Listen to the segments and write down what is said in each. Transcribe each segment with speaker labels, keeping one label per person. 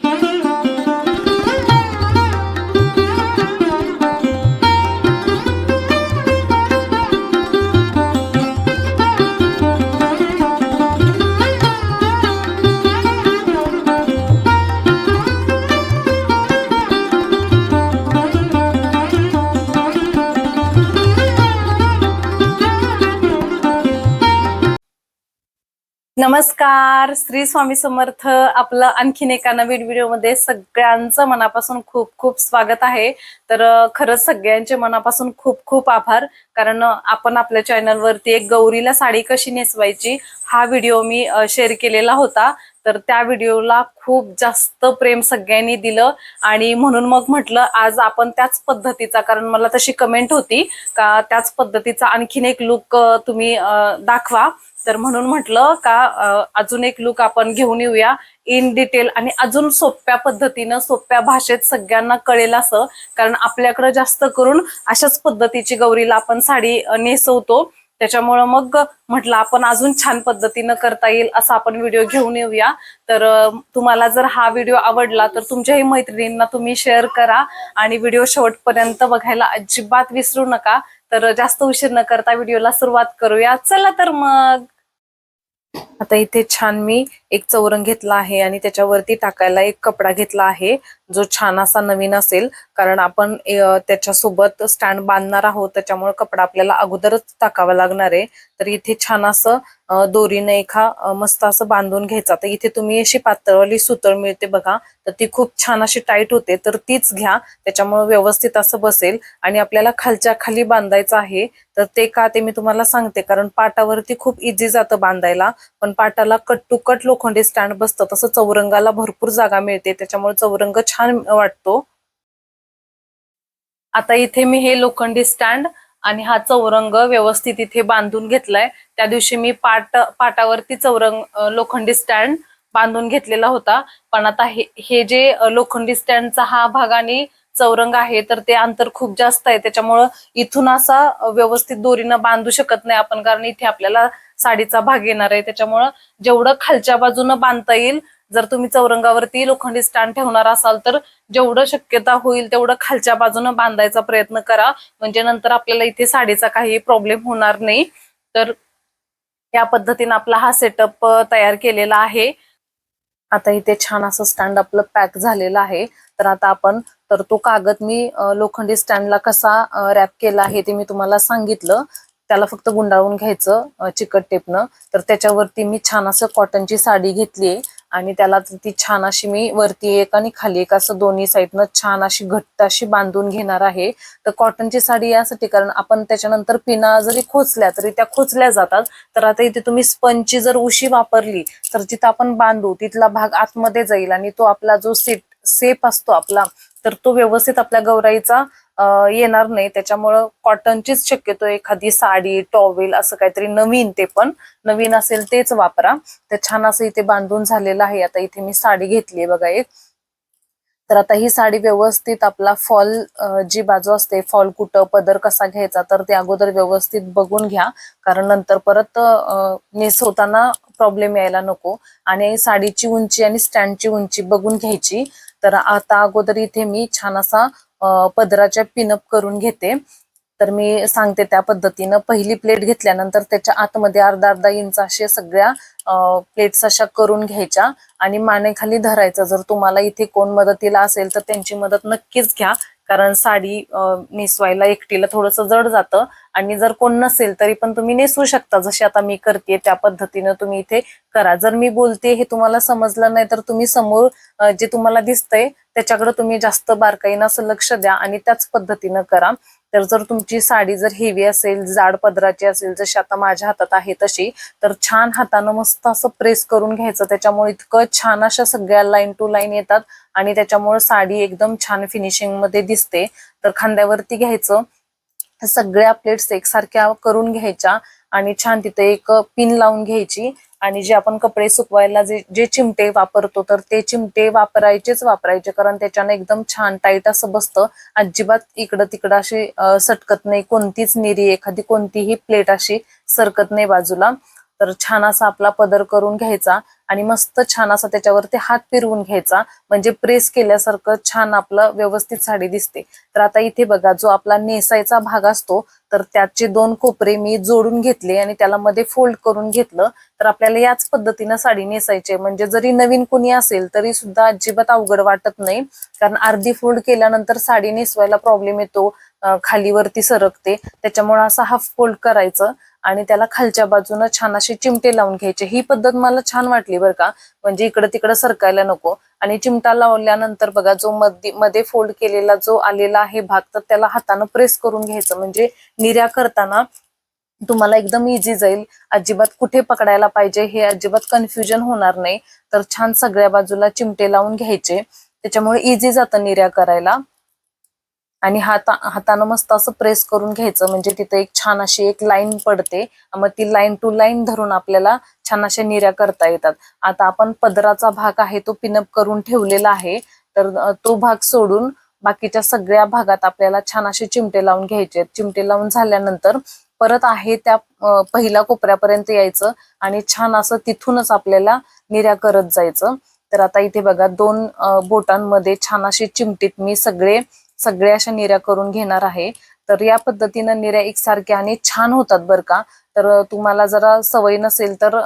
Speaker 1: Thank you. नमस्कार. श्री स्वामी समर्थ आपलं आणखीन एका नवीन व्हिडिओमध्ये सगळ्यांचं मनापासून खूप खूप स्वागत आहे. तर खरंच सगळ्यांचे मनापासून खूप खूप आभार. कारण आपण आपल्या चॅनलवरती एक गौरीला साडी कशी नेसवायची हा व्हिडिओ मी शेअर केलेला होता. तर त्या व्हिडिओला खूप जास्त प्रेम सगळ्यांनी दिलं. आणि म्हणून मग म्हटलं आज आपण त्याच पद्धतीचा कारण मला तशी कमेंट होती का त्याच पद्धतीचा आणखीन एक लुक तुम्ही दाखवा. तर म्हणून म्हटलं का अजून एक लुक आपण घेऊन येऊया इन डिटेल आणि अजून सोप्या पद्धतीनं सोप्या भाषेत सगळ्यांना कळेल असं. कारण आपल्याकडे जास्त करून अशाच पद्धतीची गौरीला आपण साडी नेसवतो. त्याच्यामुळं मग म्हटलं आपण अजून छान पद्धतीनं करता येईल असा आपण व्हिडिओ घेऊन येऊया. तर तुम्हाला जर हा व्हिडिओ आवडला तर तुमच्याही मैत्रिणींना तुम्ही शेअर करा आणि व्हिडिओ शेवटपर्यंत बघायला अजिबात विसरू नका. तर जास्त उशीर न करता व्हिडिओला सुरुवात करूया. चला तर मग! आता इथे छान मी एक चौरंग घेतला आहे आणि त्याच्यावरती टाकायला एक कपडा घेतला आहे जो छान असा नवीन असेल. कारण आपण त्याच्यासोबत स्टँड बांधणार आहोत त्याच्यामुळे कपडा आपल्याला अगोदरच टाकावा लागणार आहे. तर इथे छान असं दोरीने एका मस्त असं बांधून घ्यायचा. तर इथे तुम्ही अशी पातळवाली सुतळ मिळते बघा तर ती खूप छान अशी टाईट होते तर तीच घ्या. त्याच्यामुळे व्यवस्थित असं बसेल. आणि आपल्याला खालच्या खाली बांधायचं आहे तर ते का ते मी तुम्हाला सांगते. कारण पाटावरती खूप इझी जातं बांधायला. पण पाटाला कट टू कट लोखंडी स्टँड बसतं. तसं चौरंगाला भरपूर जागा मिळते. त्याच्यामुळे चौरंग छान वाटतो. आता इथे मी हे लोखंडी स्टँड आणि हा चौरंग व्यवस्थित इथे बांधून घेतलाय. त्या दिवशी मी पाट पाटावरती चौरंग लोखंडी स्टँड बांधून घेतलेला होता. पण आता हे हे जे लोखंडी स्टँडचा हा भाग आणि चौरंग आहे तर ते अंतर खूप जास्त आहे. त्याच्यामुळं इथून असा व्यवस्थित दोरीनं बांधू शकत नाही आपण कारण इथे आपल्याला साडीचा भाग येणार आहे. त्याच्यामुळं जेवढं खालच्या बाजूनं बांधता येईल जर तुम्ही चौरंगावरती लोखंडी स्टँड ठेवणार असाल तर जेवढं शक्यता होईल तेवढं खालच्या बाजूनं बांधायचा प्रयत्न करा. म्हणजे नंतर आपल्याला इथे साडीचा काही प्रॉब्लेम होणार नाही. तर या पद्धतीने आपला हा सेटअप तयार केलेला आहे. आता इथे छान असं स्टँड आपलं पॅक झालेलं आहे. तर आता आपण तर तो कागद मी लोखंडी स्टँडला कसा रॅप केला आहे ते मी तुम्हाला सांगितलं. त्याला फक्त गुंडाळून घ्यायचं चिकट टेपनं. तर त्याच्यावरती मी छान असं कॉटनची साडी घेतली आणि त्याला ती छान अशी मी वरती एक आणि खाली एक असं दोन्ही साईडनं छान अशी घट्ट अशी बांधून घेणार आहे. तर कॉटनची साडी यासाठी कारण आपण त्याच्यानंतर पिना जरी खोचल्या तरी त्या खोचल्या जातात. तर आता इथे तुम्ही स्पंजची जर उशी वापरली तर जिथं आपण बांधू तिथला भाग आतमध्ये जाईल आणि तो आपला जो सेट सेप असतो आपला तर तो व्यवस्थित आपल्या गौराईचा येणार नाही. त्याच्यामुळं कॉटनचीच शक्यतो एखादी साडी टॉवेल असं काहीतरी नवीन ते पण नवीन असेल तेच वापरा. तर छान असं इथे बांधून झालेलं आहे. आता इथे मी साडी घेतली बघा एक. तर आता ही साडी व्यवस्थित आपला फॉल जी बाजू असते फॉल कुठं पदर कसा घ्यायचा तर ते अगोदर व्यवस्थित बघून घ्या. कारण नंतर परत नेसवताना प्रॉब्लेम यायला नको. आणि साडीची उंची आणि स्टँडची उंची बघून घ्यायची. तर आता अगोदर इथे मी छान असा पदराच्या पिनअप करून घेते. तर मी सांगते त्या पद्धतीनं. पहिली प्लेट घेतल्यानंतर त्याच्या आतमध्ये अर्धा अर्धा इंच अशा सगळ्या प्लेट्स अशा करून घ्यायच्या. आणि मानेखाली धरायचं. जर तुम्हाला इथे कोण मदतीला असेल तर त्यांची मदत नक्कीच घ्या. कारण साडी नेसवायला एकटीला थोडंसं जड जातं. आणि जर कोण नसेल तरी पण तुम्ही नेसू शकता. जशी आता मी करते त्या पद्धतीनं तुम्ही इथे करा. जर मी बोलते हे तुम्हाला समजलं नाही तर तुम्ही समोर जे तुम्हाला दिसतंय त्याच्याकडे तुम्ही जास्त बारकाईनं असं लक्ष द्या आणि त्याच पद्धतीनं करा. तर जर तुमची साडी जर हेवी असेल जाड पदराची असेल जशी आता माझ्या हातात आहे तशी तर छान हातानं मस्त असं प्रेस करून घ्यायचं. त्याच्यामुळे इतकं छान अशा सगळ्या लाईन टू लाईन येतात आणि त्याच्यामुळे साडी एकदम छान फिनिशिंगमध्ये दिसते. तर खांद्यावरती घ्यायचं. सगळ्या प्लेट्स एकसारख्या करून घ्यायच्या आणि छान तिथे एक पिन लावून घ्यायची. आणि जे आपण कपडे सुकवायला जे जे चिमटे वापरतो तर ते चिमटे वापरायचेच वापरायचे कारण त्याच्यानं एकदम छान टाईट असं बसतं. अजिबात इकडं तिकडं अशी सटकत नाही कोणतीच निरी एखादी कोणतीही प्लेट अशी सरकत नाही बाजूला. तर छान असा आपला पदर करून घ्यायचा आणि मस्त छान असा त्याच्यावरती हात फिरवून घ्यायचा. म्हणजे प्रेस केल्यासारखं छान आपलं व्यवस्थित साडी दिसते. तर आता इथे बघा जो आपला नेसायचा भाग असतो तर त्याचे दोन कोपरे मी जोडून घेतले आणि त्याला मध्ये फोल्ड करून घेतलं. तर आपल्याला याच पद्धतीनं साडी नेसायची म्हणजे जरी नवीन कुणी असेल तरी सुद्धा अजिबात अवघड वाटत नाही. कारण अर्धी फोल्ड केल्यानंतर साडी नेसवायला प्रॉब्लेम येतो. खालीवरती सरकते. त्याच्यामुळे असं हाफ फोल्ड करायचं आणि त्याला खालच्या बाजूनं छान असे चिमटे लावून घ्यायचे. ही पद्धत मला छान वाटली बरं का. म्हणजे इकडं तिकडं सरकायला नको. आणि चिमटा लावल्यानंतर बघा जो मध्ये मध्ये फोल्ड केलेला जो आलेला आहे भाग तर त्याला हातानं प्रेस करून घ्यायचं. म्हणजे निर्या करताना तुम्हाला एकदम इझी जाईल. अजिबात कुठे पकडायला पाहिजे हे अजिबात कन्फ्युजन होणार नाही. तर छान सगळ्या बाजूला चिमटे लावून घ्यायचे. त्याच्यामुळे इझी जातं निर्या करायला. आणि हाता हातानं मस्त असं प्रेस करून घ्यायचं. म्हणजे तिथं एक छान अशी एक लाईन पडते. मग ती लाईन टू लाईन धरून आपल्याला छान अशा निर्या करता येतात. आता आपण पदराचा भाग आहे तो पिनअप करून ठेवलेला आहे. तर तो भाग सोडून बाकीच्या सगळ्या भागात आपल्याला छान असे चिमटे लावून घ्यायचे चिमटे लावून झाल्यानंतर परत आहे त्या पहिल्या कोपऱ्यापर्यंत यायचं आणि छान असं तिथूनच आपल्याला निर्या करत जायचं. तर आता इथे बघा दोन बोटांमध्ये छान अशी चिमटीत मी सगळे सगळ्या अशा निर्या करून घेणार आहे. तर या पद्धतीनं निर्या एकसारख्या आणि छान होतात बरं का. तर तुम्हाला जरा सवय नसेल तर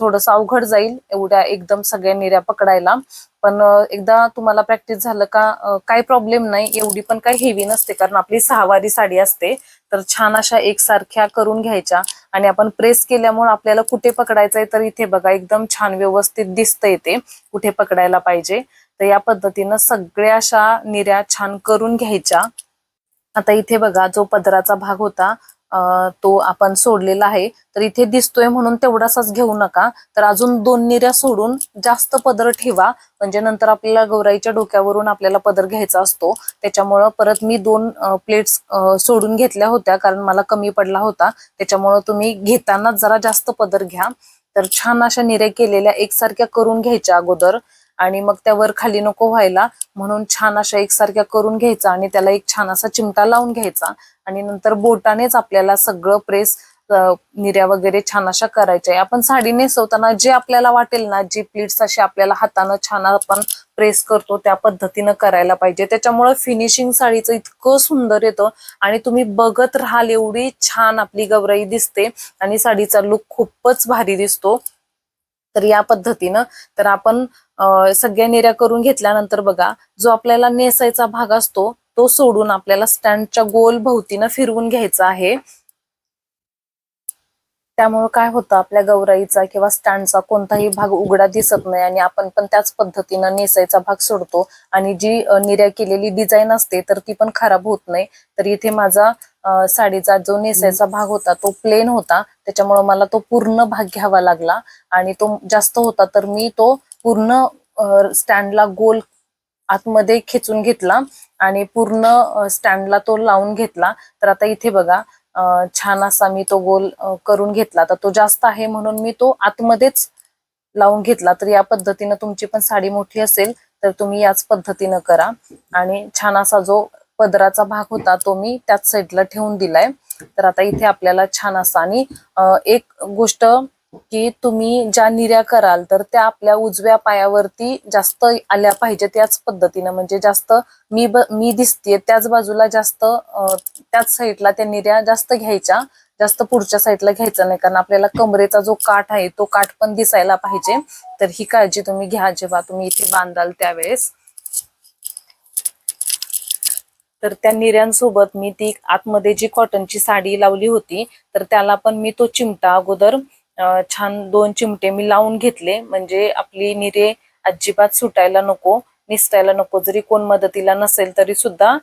Speaker 1: थोडस अवघड जाईल एवढ्या एकदम सगळ्या निर्या पकडायला. पण एकदा तुम्हाला प्रॅक्टिस झालं का काय काही प्रॉब्लेम नाही एवढी पण काही हेवी नसते कारण आपली सहावारी साडी असते. तर छान अशा एकसारख्या करून घ्यायच्या आणि आपण प्रेस केल्यामुळे आपल्याला कुठे पकडायचंय तर इथे बघा एकदम छान व्यवस्थित दिसतंय ते कुठे पकडायला पाहिजे. तर या पद्धतीनं सगळ्या अशा निर्या छान करून घ्यायच्या. आता इथे बघा जो पदराचा भाग होता तो आपण सोडलेला आहे. तर इथे दिसतोय म्हणून तेवढासाच घेऊ नका. तर अजून दोन निर्या सोडून जास्त पदर ठेवा. म्हणजे नंतर आपल्याला गौराईच्या डोक्यावरून आपल्याला पदर घ्यायचा असतो. त्याच्यामुळं परत मी दोन प्लेट्स सोडून घेतल्या होत्या कारण मला कमी पडला होता. त्याच्यामुळं तुम्ही घेतानाच जरा जास्त पदर घ्या. तर छान अशा निर्या केलेल्या एकसारख्या करून घ्यायच्या अगोदर. आणि मग त्यावर खाली नको व्हायला. म्हणून छान अशा एकसारख्या करून घ्यायचा आणि त्याला एक छान असा चिमटा लावून घ्यायचा. आणि नंतर बोटानेच आपल्याला सगळं प्रेस निर्या वगैरे छान अशा करायच्या. आपण साडी नेसवताना जे आपल्याला वाटेल ना जी प्लीट्स अशी आपल्याला हातानं छान आपण प्रेस करतो त्या पद्धतीनं करायला पाहिजे. त्याच्यामुळे फिनिशिंग साडीचं इतकं सुंदर येतं आणि तुम्ही बघत राहाल एवढी छान आपली गवराई दिसते आणि साडीचा लुक खूपच भारी दिसतो. तर या पद्धतीनं तर आपण सगळ्या निर्या करून घेतल्यानंतर बघा जो आपल्याला नेसायचा भाग असतो तो सोडून आपल्याला स्टँडच्या गोल भोवतीनं फिरवून घ्यायचा आहे. त्यामुळे काय होतं आपल्या गौराईचा किंवा स्टँडचा कोणताही भाग उघडा दिसत नाही आणि आपण पण त्याच पद्धतीनं नेसायचा भाग सोडतो आणि जी निर्या केलेली डिझाईन असते तर ती पण खराब होत नाही. तर इथे माझा साडीचा जो नेसायचा भाग होता तो प्लेन होता. त्याच्यामुळे मला तो पूर्ण भाग घ्यावा लागला आणि तो जास्त होता तर मी तो पूर्ण स्टँडला गोल आतमध्ये खेचून घेतला आणि पूर्ण स्टँडला तो लावून घेतला. तर आता इथे बघा छान असा मी तो गोल करून घेतला. तर तो जास्त आहे म्हणून मी तो आतमध्येच लावून घेतला. तर या पद्धतीनं तुमची पण साडी मोठी असेल तर तुम्ही याच पद्धतीनं करा. आणि छान असा जो पदराचा भाग होता तो मी त्याच साईडला ठेवून दिलाय. तर आता इथे आपल्याला छान असा आणि एक गोष्ट की तुम्ही ज्या निर्या कराल तर त्या आपल्या उजव्या पायावरती जास्त आल्या पाहिजे त्याच पद्धतीनं. म्हणजे जास्त मी ब मी दिसतेय त्याच बाजूला जास्त त्याच साईडला त्या निर्या जास्त घ्यायच्या जास्त पुढच्या साईडला घ्यायचा नाही. कारण आपल्याला कमरेचा जो काठ आहे तो काठ पण दिसायला पाहिजे. तर ही काळजी तुम्ही घ्या जेव्हा तुम्ही इथे बांधाल त्यावेळेस. तर त्या निर्यांसोबत मी ती आतमध्ये जी कॉटनची साडी लावली होती तर त्याला पण मी तो चिमटा अगोदर छान दोन चिमटे मी लावून घेतले. म्हणजे आपली निरे अजिबात सुटायला नको निसटायला नको. जरी कोण मदतीला नसेल तरी सुद्धा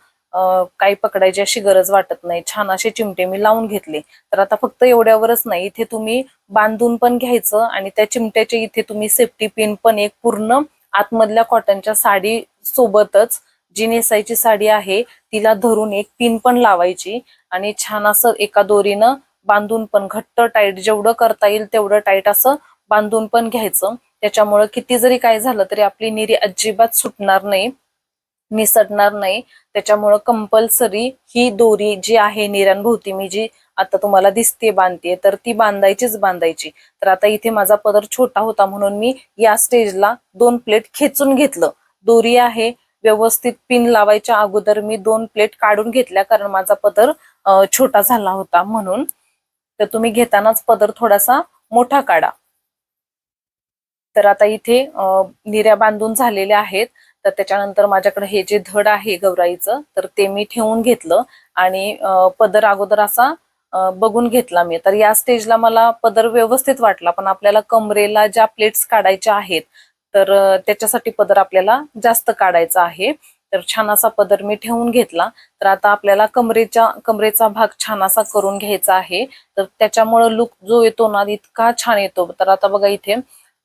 Speaker 1: काही पकडायची अशी गरज वाटत नाही. छान असे चिमटे मी लावून घेतले. तर आता फक्त एवढ्यावरच नाही इथे तुम्ही बांधून पण घ्यायचं आणि त्या चिमट्याच्या इथे तुम्ही सेफ्टी पिन पण एक पूर्ण आतमधल्या कॉटनच्या साडी सोबतच जी नेसायची साडी आहे तिला धरून एक पिन पण लावायची. आणि छान असं एका दोरीनं बांधून पण घट्ट टाईट जेवढं करता येईल तेवढं टाईट असं बांधून पण घ्यायचं. त्याच्यामुळं किती जरी काय झालं तरी आपली निरी अजिबात सुटणार नाही निसटणार नाही. त्याच्यामुळं कंपल्सरी ही दोरी जी आहे निऱ्यांभोवती मी जी आता तुम्हाला दिसते बांधते तर ती बांधायचीच बांधायची. तर आता इथे माझा पदर छोटा होता म्हणून मी या स्टेजला दोन प्लेट खेचून घेतलं. दोरी आहे व्यवस्थित पिन लावायच्या अगोदर मी दोन प्लेट काढून घेतल्या कारण माझा पदर छोटा झाला होता म्हणून. तर तुम्ही घेतानाच पदर थोडासा मोठा काढा. तर आता इथे निऱ्या बांधून झालेल्या आहेत. तर त्याच्यानंतर माझ्याकडे हे जे धड आहे गौराईचं तर ते मी ठेवून घेतलं आणि पदर अगोदर असा बघून घेतला मी. तर या स्टेजला मला पदर व्यवस्थित वाटला पण आपल्याला कमरेला ज्या प्लेट्स काढायच्या आहेत तर त्याच्यासाठी पदर आपल्याला जास्त काढायचा आहे. तर छान असा पदर मी ठेवून घेतला. तर आता आपल्याला कमरेच्या कमरेचा भाग छान असा करून घ्यायचा आहे. तर त्याच्यामुळं लुक जो येतो ना इतका छान येतो. तर आता बघा इथे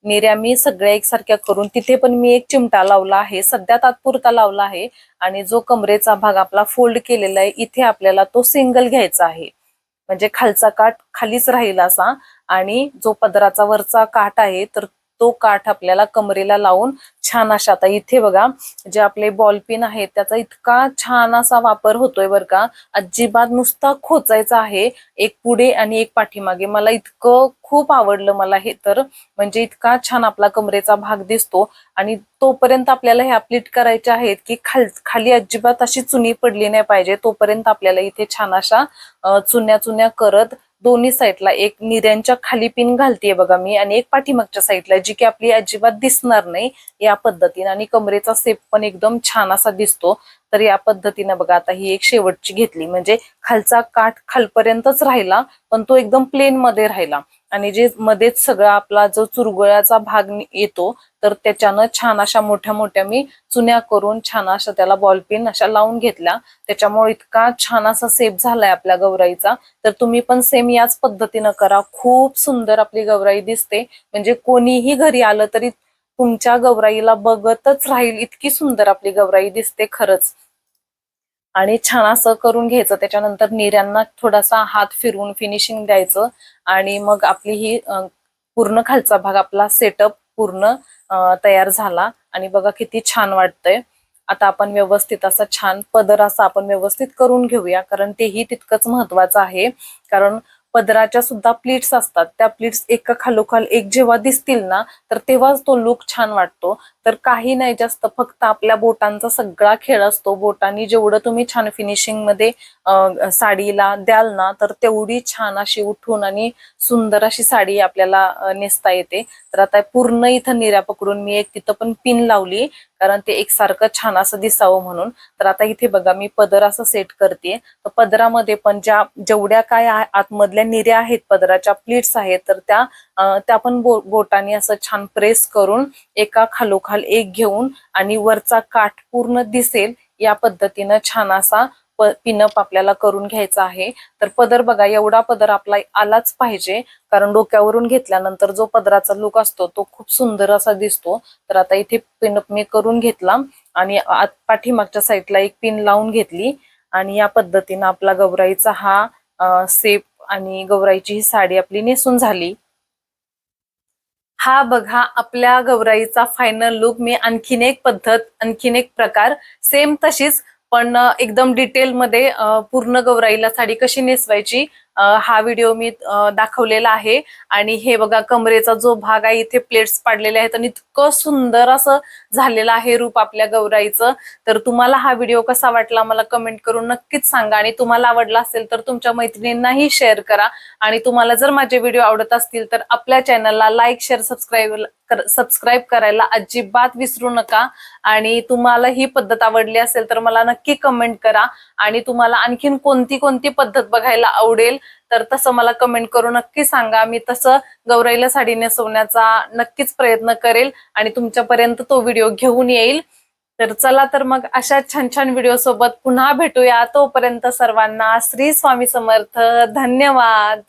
Speaker 1: निर्या मी सगळ्या एकसारख्या करून तिथे पण मी एक चिमटा लावला आहे. सध्या तात्पुरता लावला आहे. आणि जो कमरेचा भाग आपला फोल्ड केलेला आहे इथे आपल्याला तो सिंगल घ्यायचा आहे. म्हणजे खालचा काठ खालीच राहील असा आणि जो पदराचा वरचा काठ आहे तर तो काठ आपल्याला कमरेला लावून छान अशा आता इथे बघा जे आपले बॉल पिन आहेत त्याचा इतका छान असा वापर होतोय बरं का. अजिबात नुसता खोचायचा आहे एक पुढे आणि एक पाठीमागे. मला इतकं खूप आवडलं मला हे तर. म्हणजे इतका छान आपला कमरेचा भाग दिसतो. आणि तोपर्यंत आपल्याला ह्या प्लीट करायच्या आहेत की खाल खाली अजिबात अशी चुनी पडली नाही पाहिजे. तोपर्यंत आपल्याला इथे छान अशा चुन्या चुन्या करत दोन्ही साईडला एक निऱ्यांच्या खाली पिन घालतीये बघा मी आणि एक पाठीमागच्या साईडला जी की आपली अजिबात दिसणार नाही या पद्धतीने. आणि कमरेचा सेप पण एकदम छान असा दिसतो. तर या पद्धतीने बघा आता ही एक शेवटची घेतली. म्हणजे खालचा काठ खालपर्यंतच राहिला पण तो एकदम प्लेन मध्ये राहिला. आणि जे मध्येच सगळा आपला जो चुरगुळ्याचा भाग येतो तर त्याच्यानं छान अशा मोठ्या मोठ्या मी चुन्या करून छान अशा त्याला बॉल पिन अशा लावून घेतल्या. त्याच्यामुळे इतका छान असा सेप झालाय आपल्या गौराईचा. तर तुम्ही पण सेम याच पद्धतीनं करा. खूप सुंदर आपली गौराई दिसते. म्हणजे कोणीही घरी आलं तरी तुमच्या गौराईला बघतच राहील. इतकी सुंदर आपली गौराई दिसते खरंच. आणि छान असं करून घ्यायचं. त्याच्यानंतर निऱ्यांना थोडासा हात फिरवून फिनिशिंग द्यायचं. आणि मग आपली ही पूर्ण खालचा भाग आपला सेटअप पूर्ण तयार झाला. आणि बघा किती छान वाटतंय. आता आपण व्यवस्थित असा छान पदर असा आपण व्यवस्थित करून घेऊया. कारण तेही तितकंच महत्वाचं आहे. कारण पदराच्या सुद्धा प्लीट्स असतात. त्या प्लीट्स एका खालोखाल एक जेव्हा दिसतील ना तर तेव्हाच तो लुक छान वाटतो. तर काही नाही जास्त फक्त आपल्या बोटांचा सगळा खेळ असतो. बोटांनी जेवढं तुम्ही छान फिनिशिंगमध्ये साडीला द्याल ना तर तेवढी छान अशी उठून आणि सुंदर अशी साडी आपल्याला नेसता येते. तर आता पूर्ण इथं निऱ्या पकडून मी एक तिथं पण पिन लावली. कारण ते एकसारखं छान असं दिसावं म्हणून. तर आता इथे बघा मी पदर असं सेट करते तर पदरामध्ये पण ज्या जेवढ्या काय आतमधल्या निऱ्या आहेत पदराच्या प्लीट्स आहेत तर त्या त्या पण बो बोटाने असं छान प्रेस करून एका खालोखाल एक घेऊन आणि वरचा काठ पूर्ण दिसेल या पद्धतीनं छान असा पिनअप आपल्याला करून घ्यायचा आहे. तर पदर बघा एवढा पदर आपला आलाच पाहिजे. कारण डोक्यावरून घेतल्यानंतर जो पदराचा लुक असतो तो खूप सुंदर असा दिसतो. तर आता इथे पिनअप मी करून घेतला आणि पाठीमागच्या साईडला एक पिन लावून घेतली. आणि या पद्धतीनं आपला गौराईचा हा सेप आणि गौराईची ही साडी आपली नेसून झाली. हा बघा आपल्या गौराईचा फायनल लुक मी आणखीन एक पद्धत आणखीन एक प्रकार. सेम तशीच पण एकदम डिटेल मध्ये पूर्ण गौराईला साडी कशी नेसवायची हा व्हिडिओ मी दाखवलेला आहे. आणि हे बघा कमरेचा जो भाग आहे इथे प्लेट्स पाडलेले आहेत. आणि इतकं सुंदर असं झालेलं आहे रूप आपल्या गौराईचं. तर तुम्हाला हा व्हिडिओ कसा वाटला मला कमेंट करून नक्कीच सांगा. आणि तुम्हाला आवडला असेल तर तुमच्या मैत्रिणींनाही शेअर करा. आणि तुम्हाला जर माझे व्हिडिओ आवडत असतील तर आपल्या चॅनलला लाईक शेअर सबस्क्राईब सबस्क्राईब करायला अजिबात विसरू नका. आणि तुम्हाला ही पद्धत आवडली असेल तर मला नक्की कमेंट करा. आणि तुम्हाला आणखीन कोणती कोणती पद्धत बघायला आवडेल तर तसं मला कमेंट करून नक्की सांगा. मी तसं गौराईला साडी नेसवण्याचा नक्कीच प्रयत्न करेल आणि तुमच्यापर्यंत तो व्हिडिओ घेऊन येईल. तर चला तर मग अशा छान छान व्हिडिओ सोबत पुन्हा भेटूया. तोपर्यंत सर्वांना श्री स्वामी समर्थ. धन्यवाद.